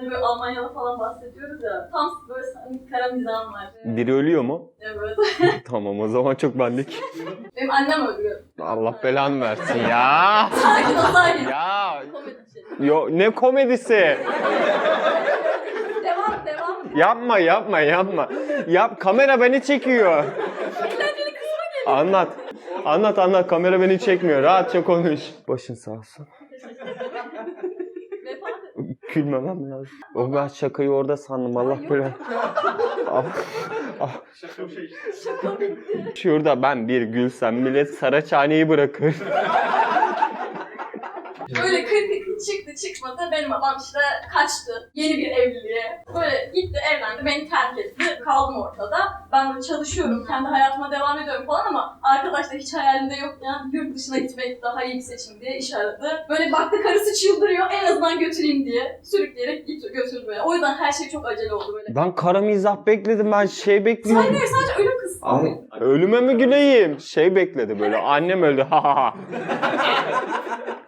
Hani böyle Almanya'da falan bahsediyoruz ya. Tam böyle hani kara mizahım var. Biri ölüyor mu? Evet. Tamam o zaman çok benlik. Benim annem öldürüyor. Allah belanı versin ya. Sakin ol sakin. Ya. Komedi şey. Yo ne komedisi? Devam devam. Yapma yapma yapma. Yap kamera beni çekiyor. Anlat. Anlat anlat kamera beni çekmiyor. Rahatça konuş. Başın sağ olsun. Gülmemem lazım. O ben şakayı orada sandım. Allah böyle. Ah, ah. Şaka bitti. Şurada ben bir gülsem millet Saraçhane'yi bırakır. Böyle kritik çıktı çıkmadı benim babam işte kaçtı yeni bir evliliğe. Böyle gitti evlendi beni terk etti kaldım ortada. Ben böyle çalışıyorum kendi hayatıma devam ediyorum falan ama arkadaş da hiç hayalinde yok yani yurt dışına gitmek daha iyi bir seçim diye iş aradı. Böyle baktı karısı çıldırıyor en azından götüreyim diye sürükleyerek git götürdü böyle. O yüzden her şey çok acele oldu böyle. Ben kara mizah bekledim ben şey bekliyorum. Hayır sadece ölüm kız. Ölüme mi güleyim? Şey bekledi böyle annem öldü ha ha ha.